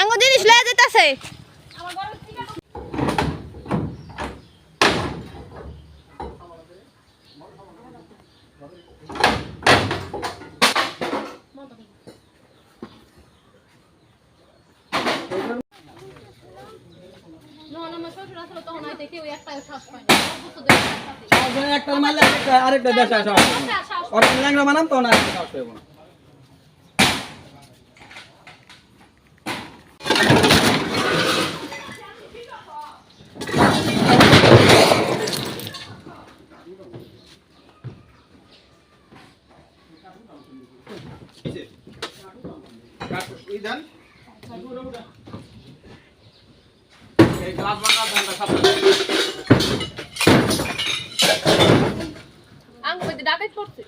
আঙ্গো জিনিস লয়ে যেতেছে। আরেকটা দেশে আসা ওরা ল্যাংড়া বানাম তো আরেকটা পাইবো না। ডাকাত করছে।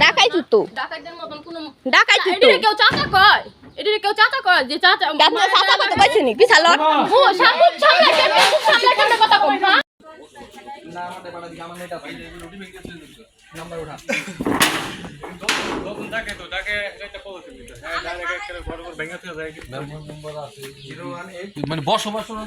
ডাকাই তো ডাকাতদের মতন কোনো ডাকাই তো এদিকে কেউ চাচা কয়? এদিকে কেউ চাচা কয় যে চাচা গাছ সাতা কত কইছে নি পিছা লট ও সামনে সামনে কেমনে সামনে কেমনে কথা কই না? আমাদের বাড়া দিকে আমার নেট নাম্বার উঠা মানে বসবাস হয়।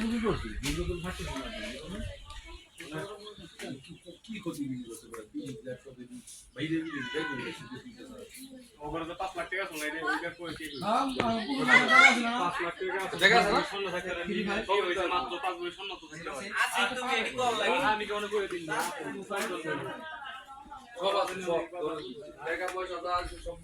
আমি কেমন করে দিন না? সব আছে সব টাকা পয়সা সব